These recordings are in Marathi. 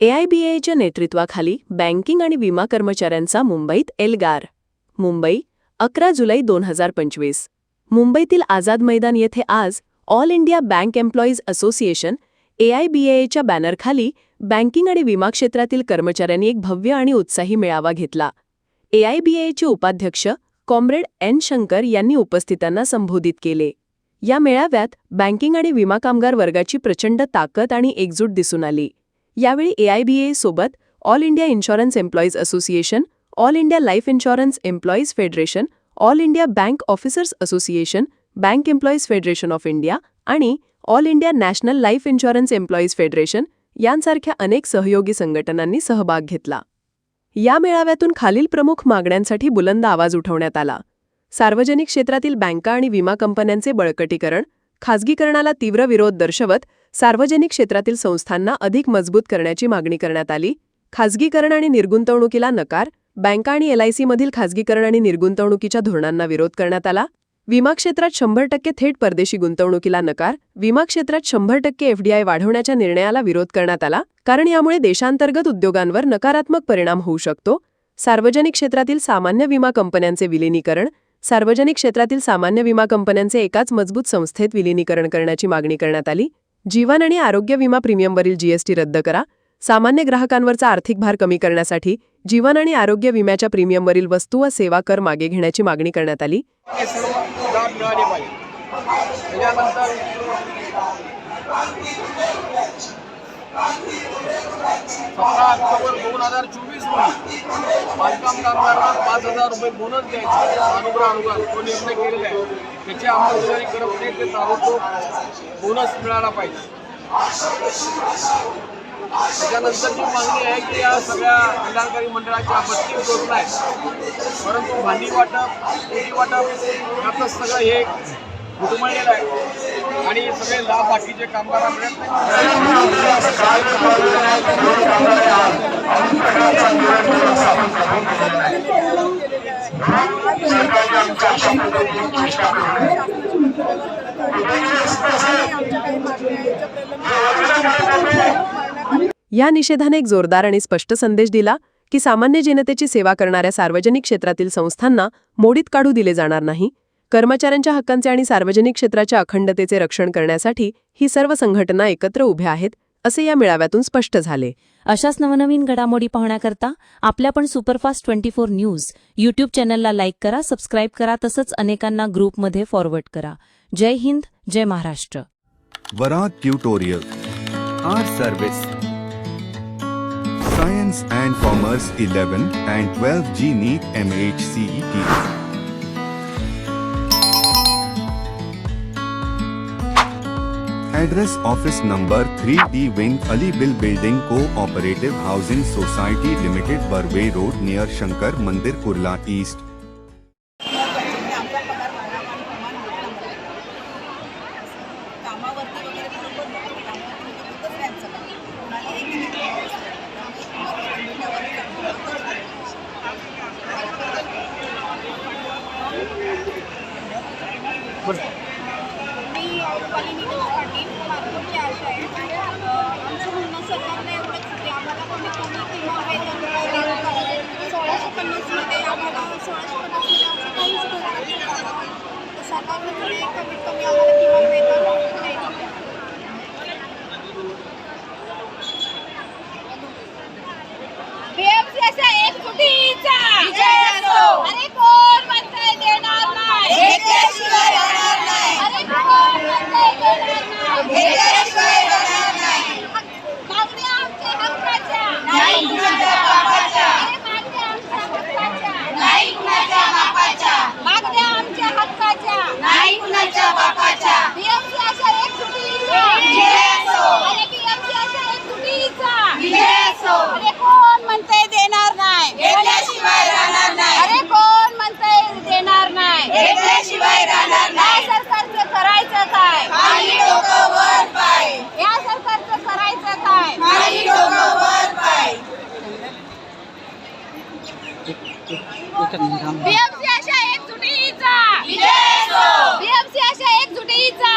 एआयबीएच्या नेतृत्वाखाली बँकिंग आणि विमा कर्मचाऱ्यांचा मुंबईत एल्गार. मुंबई अकरा जुलै दोन हजार पंचवीस. मुंबईतील आझाद मैदान येथे आज All India Bank Employees Association एआयबीएच्या बॅनरखाली बँकिंग आणि विमा क्षेत्रातील कर्मचाऱ्यांनी एक भव्य आणि उत्साही मेळावा घेतला. एआयबीएचे उपाध्यक्ष कॉम्रेड एन शंकर यांनी उपस्थितांना संबोधित केले. या मेळाव्यात बँकिंग आणि विमा कामगार वर्गाची प्रचंड ताकद आणि एकजूट दिसून आली. यावेळी एआयबीए सोबत All India Insurance Employees Association All India Life Insurance Employees Federation All India Bank Officers Association Bank Employees Federation of India आणि All India National Life Insurance Employees Federation यांसारख्या अनेक सहयोगी संघटनांनी सहभाग घेतला. या मेळाव्यातून खालील प्रमुख मागण्यांसाठी बुलंद आवाज उठवण्यात आला. सार्वजनिक क्षेत्रातील बँका आणि विमा कंपन्यांचे बळकटीकरण खाजगीकरणाला तीव्र विरोध दर्शवत सार्वजनिक क्षेत्रातील संस्थांना अधिक मजबूत करण्याची मागणी करण्यात आली. खाजगीकरण आणि निर्गुंतवणुकीला नकार बँका आणि एलआयसीमधील खाजगीकरण आणि निर्गुंतवणुकीच्या धोरणांना विरोध करण्यात आला. विमा क्षेत्रात शंभर टक्के थेट परदेशी गुंतवणुकीला नकार विमा क्षेत्रात शंभर टक्के एफडीआय वाढवण्याच्या निर्णयाला विरोध करण्यात आला कारण यामुळे देशांतर्गत उद्योगांवर नकारात्मक परिणाम होऊ शकतो. सार्वजनिक क्षेत्रातील सामान्य विमा कंपन्यांचे विलिनीकरण सार्वजनिक क्षेत्रातील सामान्य विमा कंपन्यांचे एकाच मजबूत संस्थेत विलिनीकरण करण्याची मागणी करण्यात आली. जीवन आणि आरोग्य विमा प्रीमियमवरील जीएसटी रद्द करा. सामान्य ग्राहकांवरचा आर्थिक भार कमी करण्यासाठी जीवन आणि आरोग्य विम्याच्या प्रीमियमवरील वस्तू व सेवा कर मागे घेण्याची मागणी करण्यात आली. त्याच्यानंतर सतरा ऑक्टोबर दोन हजार चोवीस रोजी बांधकाम कामगारांना पाच हजार रुपये बोनस द्यायचा. अनुग्रह अनुदान तो निर्णय केलेला आहे. त्याची अंमलबजावणी करत नाही ते ताबडतोब बोनस मिळाला पाहिजे. त्याच्यानंतरची मागणी आहे की या सगळ्या कल्याणकारी मंडळाच्या बत्तीस योजना आहेत. परंतु भांडी वाटप पोटी वाटप यातच सगळं हे घुटमळलेलं आहे. आणि सगळे लाभ बाकीचे कामगार या निषेधाने एक जोरदार आणि स्पष्ट संदेश दिला की सामान्य जनतेची सेवा करणाऱ्या सार्वजनिक क्षेत्रातील संस्थांना मोडीत काढू दिले जाणार नाही. कर्मचाऱ्यांच्या हक्कांचे आणि सार्वजनिक क्षेत्राच्या अखंडतेचे रक्षण करण्यासाठी ही सर्व संघटना एकत्र उभ्या आहेत असे या मेळाव्यातून स्पष्ट झाले अशाच नवनवीन घडामोडी पाहण्याकरता आपल्या पण superfast twenty four news YouTube चॅनलला लाईक करा सबस्क्राईब करा तसंच अनेकांना ग्रुपमध्ये फॉरवर्ड करा Jai Hind Jai Maharashtra. Our service. Science and Commerce 11 and 12G NEET MHCET. Address Office Number address office number three D wing Ali bill building cooperative housing society limited Barve road near Shankar Mandir Kurla east. आमचं म्हणणं सरकारला एवढंच की आम्हाला कमी किमान वेतन सोळाशे पन्नासमध्ये आम्हाला सोळाशे पन्नासमध्ये आमचं काहीच नाही. तर सरकारनं थोडे कमीत कमी आम्हाला किमान वेतन एक फुटीचा बीएमसी अशा एकजुटीचा. बीएमसी अशा एकजुटीचा.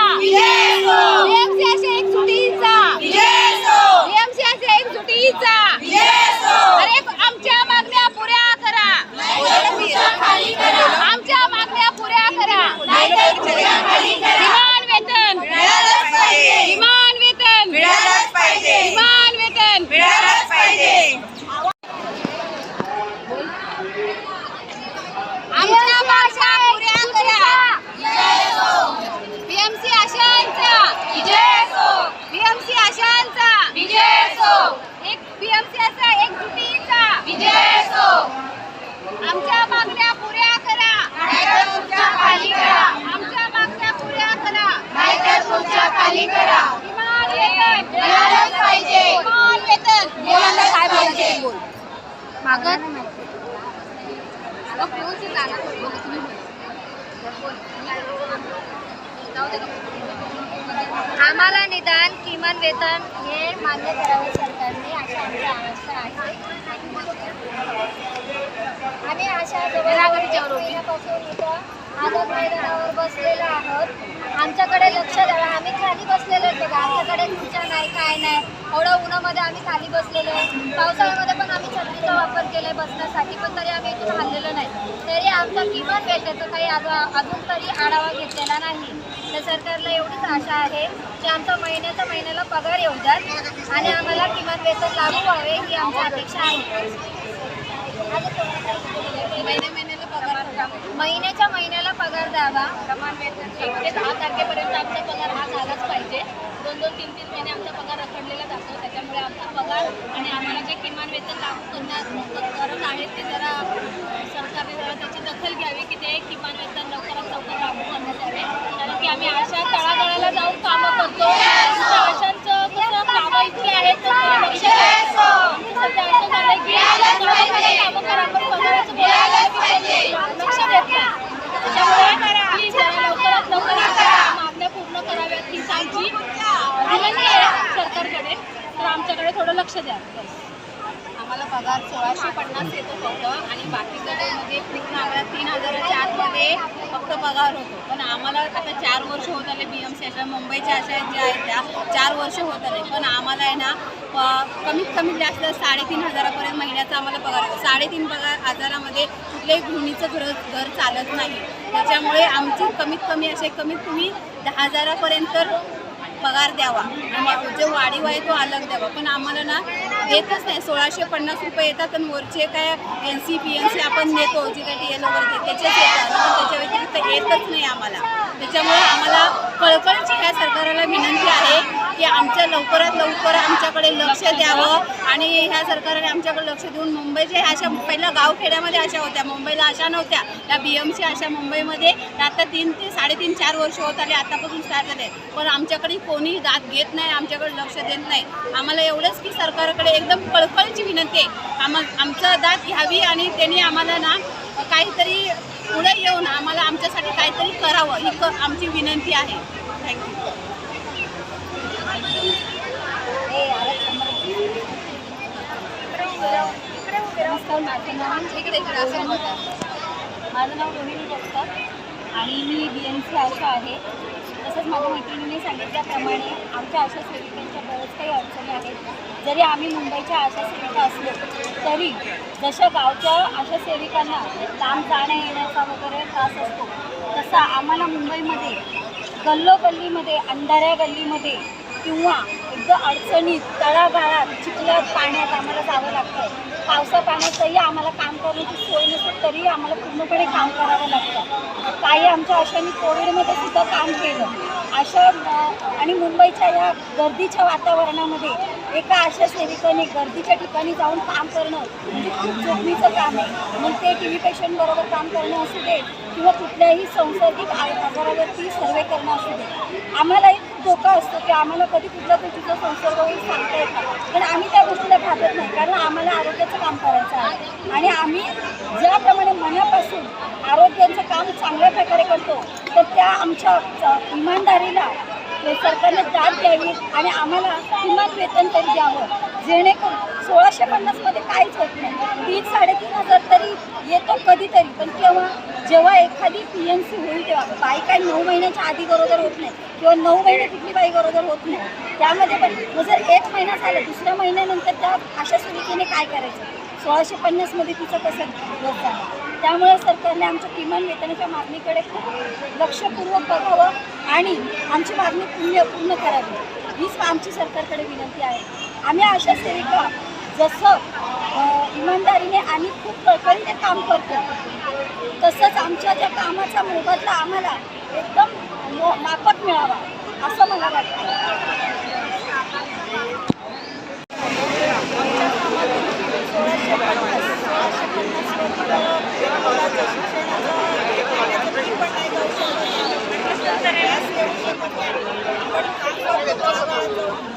खाली करा। किमान वेतन मिळालंच पाहिजे। किमान वेतन मिळालंच काय पाहिजे। मागत अगं बोलते ना ना, बोल, तुम्ही बोल. आम्हाला निदान किमान वेतन हे मान्य करावे सरकारने अशा आमच्या अवस्था आहे. आम्ही अशा जवळ महिन्यापासून इथं आझाद मैदानावर बसलेलो आहोत. आमच्याकडे लक्ष द्यावं आम्ही खाली बसलेलो आहेत बघा. आमच्याकडे खुर्च्या नाही काय नाही. एवढं उन्हामध्ये आम्ही खाली बसलेलो आहे. पावसाळ्यामध्ये पण आम्ही छत्रीचा वापर केलाय बसण्यासाठी पण तरी आम्ही इथून हल्लेलो नाही. तरी आमचा किमान वेतनाचा काही अजून तरी आढावा घेतलेला नाही. तर सरकारला एवढीच आशा आहे की आमचा महिन्याच्या महिन्याला पगार येऊ द्यात आणि आम्हाला किमान वेतन लागू व्हावे ही आमची अपेक्षा आहे. महिन्या महिन्याच्या महिन्याला पगार द्यावा. प्रमाण वेतन एक ते दहा तारखेपर्यंत आमचा पगार हा झालाच पाहिजे. दोन दोन तीन तीन महिने आमचा पगार रखडलेला जातो. त्याच्यामुळे आमचा पगार आणि आम्हाला जे किमान वेतन लागू करण्यात गरज आहेत ते जरा सरकारने जरा त्याची दखल घ्यावी की ते किमान वेतन लवकरात लवकर लागू करण्यात यावे कारण की आम्ही अशा तळागाळाला जाऊन कामं करतो आमच्या आशांचं कसं कामं इतकी आहेत तर कोणी लक्ष देत नाही. सध्या असं झालंय की तळागाळाला कामं करा पण पगाराचं बोलायला की कोणी लक्ष देत नाही त्याच्यामुळे प्लीज जरा लवकरात लवकर आमच्या मागण्या पूर्ण कराव्यात ही आमची विनंती आहे सरकारकडे तर आमच्याकडे थोडं लक्ष द्या. बस. आम्हाला पगार सोळाशे पन्नास येतो फक्त आणि बाकीकडे म्हणजे पूर्ण आम्हाला तीन हजाराच्या आतमध्ये फक्त पगार होतो. पण आम्हाला आता चार वर्ष होत आले बी एम सी अशा मुंबईच्या अशा ज्या आहेत त्या चार वर्ष होत आले. पण आम्हाला आहे ना कमीत कमी जास्त साडेतीन हजारापर्यंत महिन्याचा आम्हाला पगार होतो. साडेतीन पगार हजारामध्ये कुठल्याही गृहिणीचं घर घर चालत नाही. त्याच्यामुळे आमची कमीत कमी असे कमीत कमी दहा हजारापर्यंत पगार द्यावा. आणि जो वाढीव आहे तो अलग द्यावा. पण आम्हाला ना येतच नाही. सोळाशे पन्नास रुपये येतात आणि वरचे काय N C P N C आपण नेतो जे काय टी एल वगैरे त्याच्याच येतात. त्याच्या व्यतिरिक्त येतच नाही आम्हाला. त्याच्यामुळे आम्हाला कळकळीची ह्या सरकारला विनंती आहे की आमच्या लवकरात लवकर आमच्याकडे लक्ष द्यावं आणि ह्या सरकारने आमच्याकडे लक्ष देऊन मुंबईच्या ह्या अशा पहिल्या गावखेड्यामध्ये अशा होत्या. मुंबईला अशा नव्हत्या. त्या बी एम सी अशा मुंबईमध्ये आता तीन ते साडेतीन चार वर्ष होत आले आतापासून स्टार्ट झाले. पण आमच्याकडे कोणी दाद घेत नाही आमच्याकडे लक्ष देत नाही. आम्हाला एवढंच की सरकारकडे एकदम कळकळीची विनंती आहे. आम्हा आमचं दाद घ्यावी आणि त्यांनी आम्हाला ना काहीतरी पुढे येऊन आम्हाला आमच्यासाठी काहीतरी करावं ही क आमची विनंती आहे. थँक्यू माझं नाव इकडे इकडे असं माझं नाव रोहिणी जगताप आणि मी बी एम सी आशा आहे. तसंच माझ्या मैत्रिणीने सांगितल्याप्रमाणे आमच्या आशा सेविकांच्या बऱ्याच काही अडचणी आहेत. जरी आम्ही मुंबईच्या आशा सेविका असलो तरी जशा गावच्या आशा सेविकांना लांब जाण्या येण्याचा वगैरे त्रास असतो तसा आम्हाला मुंबईमध्ये गल्लोगल्लीमध्ये अंधाऱ्या गल्लीमध्ये किंवा एकदम अडचणीत तळागाळात चिखल्यात पाण्यात आम्हाला जावं लागतं. पावसा पाण्यातही आम्हाला काम करण्याची सोय नसेल तरीही आम्हाला पूर्णपणे काम करावं लागतं. काही आमच्या आशांनी कोविडमध्ये सुद्धा काम केलं. अशा आणि मुंबईच्या या गर्दीच्या वातावरणामध्ये एका आशा सेविकाने गर्दीच्या ठिकाणी जाऊन काम करणं म्हणजे खूप जोखमीचं काम आहे. मग ते टी व्ही पेशंटबरोबर काम करणं असू दे किंवा कुठल्याही संसर्गिक आजारावरती सर्वे करणं असू दे. आम्हालाही धोका असतो की आम्हाला कधी कुठल्या गोष्टीचा संसर्ग होईल सांगता येत पण आम्ही त्या गोष्टीला घाबरत नाही कारण आम्हाला आरोग्याचं काम करायचं आहे. आणि आम्ही ज्याप्रमाणे मनापासून आरोग्याचं काम चांगल्या प्रकारे करतो तर त्या आमच्या इमानदारीला सरकारने दाद द्यावी आणि आम्हाला किमान वेतन तरी द्यावं. जेणेकरून सोळाशे पन्नासमध्ये काहीच होत नाही. तीन साडेतीन हजार तरी येतो कधीतरी पण केव्हा जेव्हा एखादी पी एम सी होईल तेव्हा. बाई काय नऊ महिन्याच्या आधी गरोदर होत नाही किंवा नऊ महिने कुठली बाई गरोदर होत नाही. त्यामध्ये पण जर एक महिना झाला दुसऱ्या महिन्यानंतर त्या अशा सुविधेने काय करायचं? सोळाशे पन्नासमध्ये तिचं कसं होत झालं? त्यामुळे सरकारने आमच्या किमान वेतनाच्या मागणीकडे खूप लक्षपूर्वक बघावं आणि आमची मागणी पूर्ण पूर्ण करावी. हीच आमची सरकारकडे विनंती आहे. आम्ही आशा सेविका. जसं इमानदारीने आणि खूप कळकळीने काम करतो तसंच आमच्या त्या कामाचा मोबदला आम्हाला एकदम मो माफक मिळावा असं मला वाटतं. Thank you.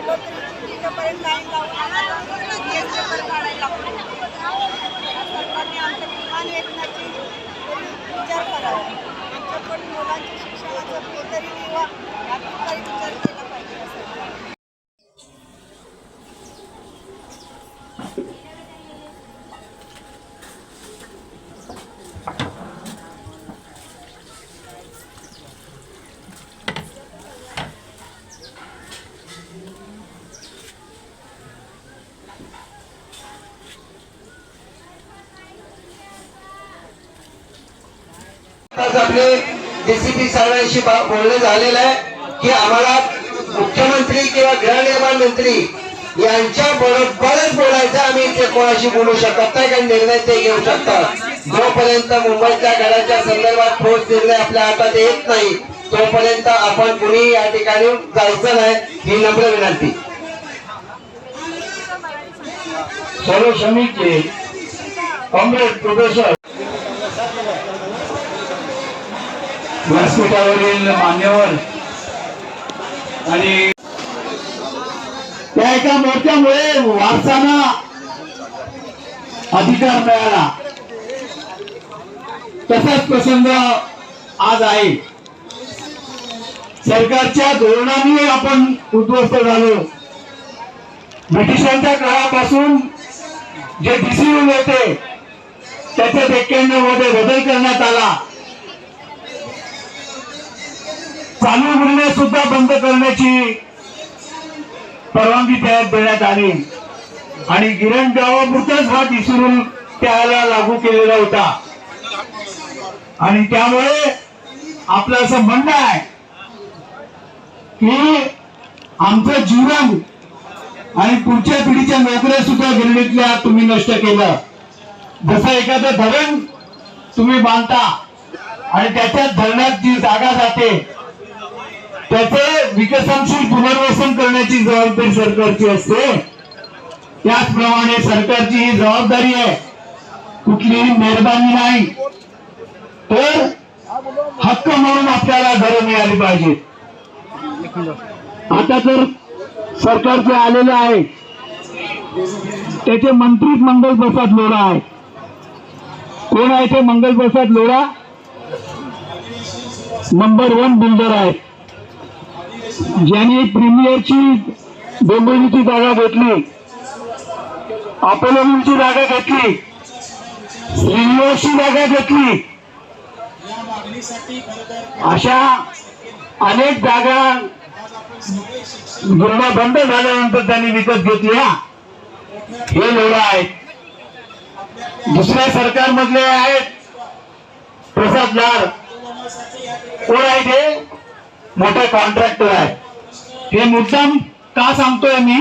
पडलो तरी तिथपर्यंत लाईन लावून पेपर काढायला सरकारने आमच्या वेतनाची विचार करावा आमच्या पण मुलांच्या शिक्षणाचं फी तरी निवा यातून काही विचार केला पाहिजे असं आज आपले डीसीपी साहेबांशी बोलणं झालेलं आहे की आम्हाला मुख्यमंत्री किंवा गृहनिर्माण मंत्री यांच्या बरोबरच बोलायचं आम्ही इथे कोणाशी बोलू शकत नाही कारण निर्णय ते घेऊ शकतात. जोपर्यंत मुंबईच्या घराच्या संदर्भात ठोस निर्णय आपल्या हातात येत नाही तोपर्यंत आपण कुणी या ठिकाणी जायचं नाही ही नम्र विनंती. सर्व श्रमिक कॉम्रेड प्रोफेसर व्यासपीठावरील मान्यवर आणि त्या एका मोर्चामुळे वारसांना अधिकार मिळाला. तसाच प्रसंग आज आहे. सरकारच्या धोरणाने आपण उद्ध्वस्त झालो. ब्रिटिशांच्या काळापासून जे डिसिजन होते त्याच्यात एक्क्याण्णवमध्ये बदल करण्यात आला. चालू गुन्हे सुद्धा बंद करण्याची परवानगी त्यात देण्यात आली. आणि गिरण गावापुरताच हा दिसून त्याला लागू केलेला होता. आणि त्यामुळे आपलं असं म्हणणं आहे की आमचं जीवन आणि पुढच्या पिढीच्या नोकऱ्या सुद्धा गिरणीतल्या तुम्ही नष्ट केलं. जसं एखादं धरण तुम्ही बांधता आणि त्याच्यात धरणात जी जागा जाते त्याचे विकसनशील पुनर्वसन करण्याची जबाबदारी सरकारची असते. त्याचप्रमाणे सरकारची ही जबाबदारी आहे. कुठलीही मेहरबानी नाही. तर हक्क म्हणून आपल्याला घरं मिळाली पाहिजे. आता तर सरकार जे आलेलं आहे त्याचे मंत्री मंगल प्रसाद लोढा आहे. कोण आहे ते Mangal Prasad Lodha? Number one builder आहे. ज्यांनी प्रीमियरची डोंबिवलीची जागा घेतली अपोलोची जागा घेतली श्रीनिवासची जागा घेतली अशा अनेक जागा गुन्हा बंद झाल्यानंतर त्यांनी विकत घेतल्या. हे लोक आहेत दुसऱ्या सरकारमधले आहेत प्रसाद लाड. कोण आहे ते? मोठे कॉन्ट्रॅक्टर आहे. हे मुद्दाम का सांगतोय मी?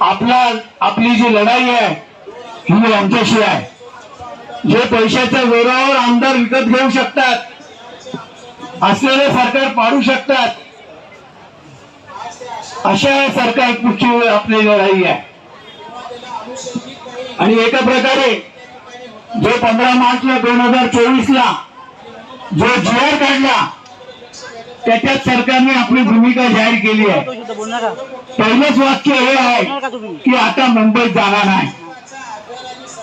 आपला आपली जी लढाई आहे ही यांच्याशी आहे जे पैशाच्या जोरावर आमदार विकत घेऊ शकतात असलेले सरकार पाडू शकतात अशा सरकार पुढची आपली लढाई आहे. आणि एका प्रकारे जो पंधरा मार्चला दोन हजार चोवीस ला जो जी आर काढला त्याच्यात सरकारने आपली भूमिका जाहीर केली आहे. पहिलंच वाक्य हे आहे की आता मुंबईत जाणार नाही.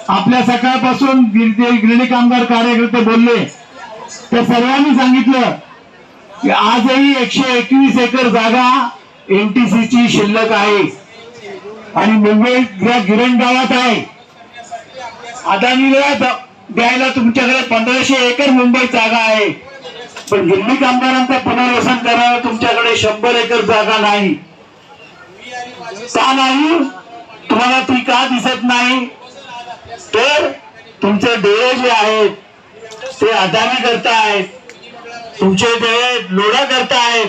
आपल्या सकाळपासून गिरणी कामगार कार्यकर्ते बोलले. तर सर्वांनी सांगितलं की आजही एकशे एकवीस एकर जागा एमटीसीची शिल्लक आहे. आणि मुंबईत या गिरण गावात आहे अदानीला द्यायला तुमच्याकडे पंधराशे एकर मुंबईत जागा आहे. पण गिरणी कामगारांचा पुनर्वसन करायला तुमच्याकडे शंभर एकर जागा नाही. का नाही? तुम्हाला ती का दिसत नाही? तर तुमचे डोळे जे आहेत ते अदानी करतायत. तुमचे डोळे लोढा करतायत.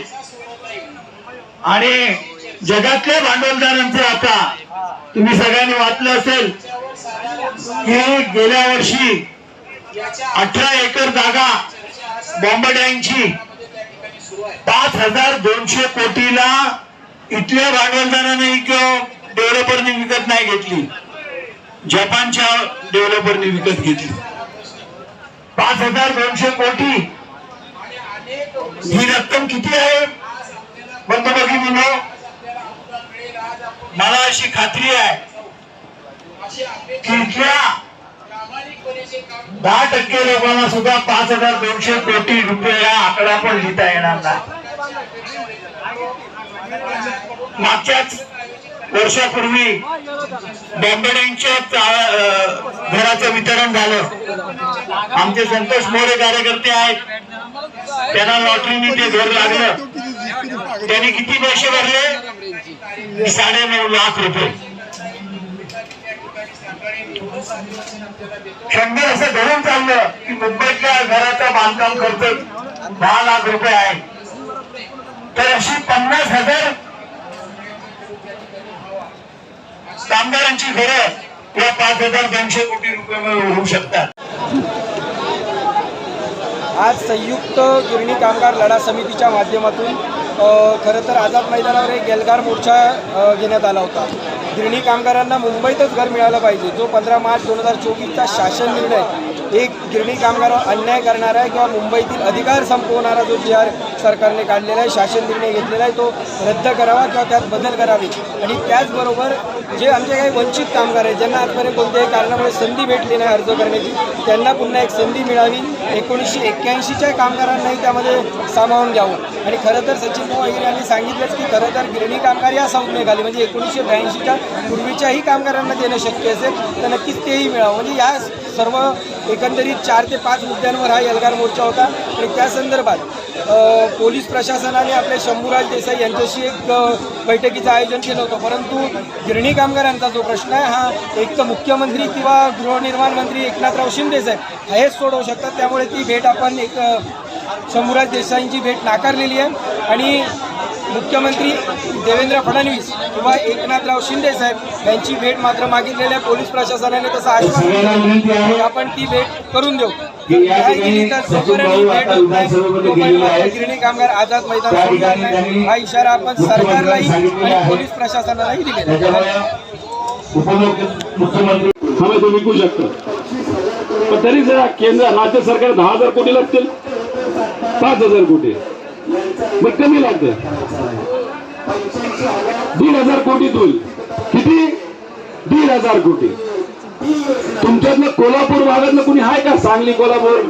आणि जगातल्या भांडवलदारांचे आता तुम्ही सगळ्यांनी वाचलं असेल की गेल्या वर्षी अठरा एकर जागा बॉम्बड्यांची. पाच हजार दोनशे कोटीला इथल्या भांडवलदाराने किंवा डेव्हलपरने विकत नाही घेतली. जपानच्या डेव्हलपरनी विकत घेतली. पाच हजार दोनशे कोटी. ही रक्कम किती आहे? बंधुभगी म्हणून मला. अशी खात्री आहे. की इथल्या दहा टक्के लोकांना सुद्धा पाच हजार दोनशे कोटी रुपये हा आकडा पण लिहिता येणार नाही. मागच्याच वर्षापूर्वी बॉम्बेड्यांच्या घराचं वितरण झालं. आमचे संतोष मोरे कार्यकर्ते आहेत. त्यांना लॉटरीने ते घर लागलं. त्यांनी किती पैसे भरले? साडे नऊ लाख रुपये. शंभर असं धरून चाललं की मुंबईतल्या घराचा बांधकाम खर्च दहा लाख रुपये आहे. तर अशी पन्नास हजार कामगारांची घरं या पाच हजार दोनशे कोटी रुपये होऊ शकतात. आज संयुक्त गिरणी कामगार लढा समितीच्या माध्यमातून खरं तर आझाद मैदानावर एक एल्गार मोर्चा घेण्यात आला होता. गिरणी कामगारांना मुंबईतच घर मिळालं पाहिजे. जो पंधरा मार्च दोन हजार चोवीसचा शासन निर्णय एक गिरणी कामगारावर अन्याय करणारा आहे किंवा मुंबईतील अधिकार संपवणारा जो जी आर सरकारने काढलेला आहे शासन निर्णय घेतलेला आहे तो रद्द करावा किंवा त्यात बदल करावी. आणि त्याचबरोबर जे आमचे काही वंचित कामगार आहेत ज्यांना आजपर्यंत कोणत्याही कारणामुळे संधी भेटली नाही अर्ज करण्याची त्यांना पुन्हा एक संधी मिळावी. एकोणीसशे एक्क्याऐंशीच्या कामगारांनाही त्यामध्ये सामावून घ्यावं. आणि खरं तर सचिन भाऊ वगैरे यांनी सांगितलंच की खरं तर गिरणी कामगार या संज्ञेखाली म्हणजे एकोणीसशे ब्याऐंशीच्या पूर्वीच्याही कामगारांना देणं शक्य असेल तर नक्कीच तेही मिळावं. म्हणजे या सर्व एकंदरीत चार ते पाच मुद्द्यांवर हा एल्गार मोर्चा होता. आणि त्या संदर्भात पोलीस प्रशासनाने आपले शंभूराज देसाई यांच्याशी एक बैठकीचं आयोजन केलं होतं. परंतु गिरणी कामगारांचा जो प्रश्न आहे हा एक तर मुख्यमंत्री किंवा गृहनिर्माण मंत्री एकनाथराव शिंदे साहेब हेच सोडवू शकतात. त्यामुळे ती भेट आपण एक शंभूराज देसाईंची भेट नाकारलेली आहे. आणि मुख्यमंत्री देवेंद्र फडणवीस किंवा एकनाथराव शिंदे साहेब यांची भेट मात्र मागितलेल्या पोलीस प्रशासनाने तसं आश्वासन आहे आपण ती भेट करून देऊ. ही. गिरणी कामगार आझाद मैदान हा इशारा आपण सरकारलाही आणि आहे. पोलीस प्रशासनालाही दिलेला आहे. तो विकू शकतो. पण तरी जर केंद्र राज्य सरकार दहा हजार कोटी लागतील. पाच हजार कोटी. मग कमी लागते. दीड हजार कोटीतून. किती? दीड हजार कोटी. तुमच्यातलं कोल्हापूर भागातलं कुणी आहे का? सांगली कोल्हापूर.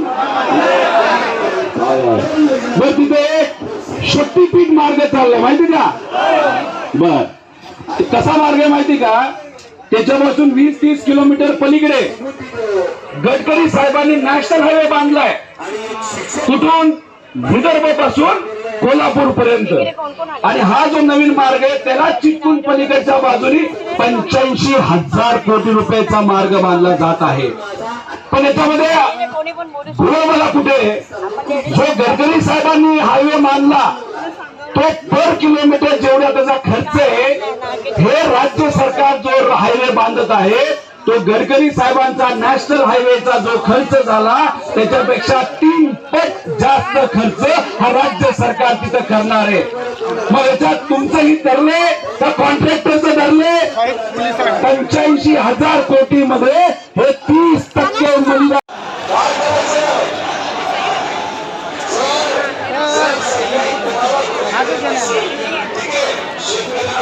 बर तिथे एक शक्तीपीठ मार्ग चाललाय. माहिती का? बर. कसा मार्ग आहे माहिती का? त्याच्यापासून वीस तीस किलोमीटर पलीकडे गडकरी साहेबांनी नॅशनल हायवे बांधलाय. कुठून विदर्भापासून कोल्हापूर पर्यंत आणि हा जो नवीन मार्ग आहे त्याला चिटकून पलीकडच्या बाजूनी पंच्याऐंशी हजार कोटी रुपयाचा मार्ग बांधला जात आहे. पण याच्यामध्ये मला कुठे. जो गडकरी साहेबांनी हायवे मानला तो पर किलोमीटर जेवढा त्याचा खर्च आहे हे राज्य सरकार जो हायवे बांधत आहे तो गडकरी साहेबांचा नॅशनल हायवेचा जो खर्च झाला त्याच्यापेक्षा तीन पट जास्त खर्च हा राज्य सरकार तिथं करणार आहे. मग याच्यात तुमचंही धरले तर कॉन्ट्रॅक्टरचं धरले? पंच्याऐंशी हजार कोटी मध्ये हे तीस टक्के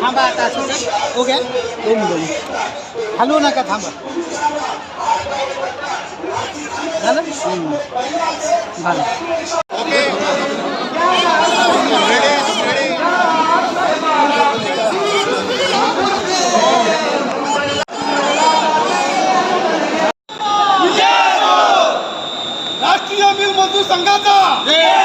थांबा आता थोडं ओके दोन मिनिटं हलवू नका थांबा. झालं? झालं イエーイ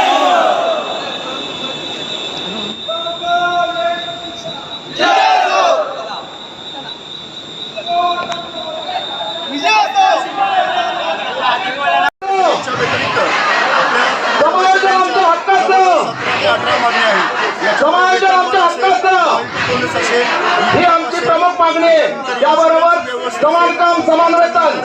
मागणी त्याबरोबर समान काम समान वेतन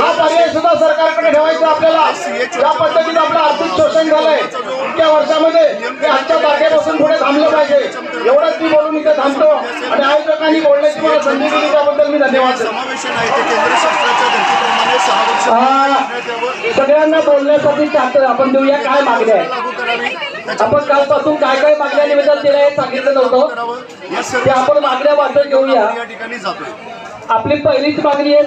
हा पर्याय सुद्धा सरकारकडे ठेवायचा आपल्याला. ज्या पद्धतीने आपलं आर्थिक शोषण झालंय. इतक्या वर्षामध्ये ते आजच्या तारखेपासून पुढे थांबलं पाहिजे. एवढंच मी बोलून इथे थांबतो. आणि आयोजकांनी बोलण्याची मला संधी दिली त्याबद्दल मी धन्यवाद सगळ्यांना बोलण्यासाठी आपण देऊया. काय मागण्या आहे आपण कालपासून काय काय मागण्या निवेदन दिलं हे सांगितलं नव्हतं. ते आपण मागण्या वाटत घेऊया. या ठिकाणी जातोय. आपली पहिलीच मागणी आहे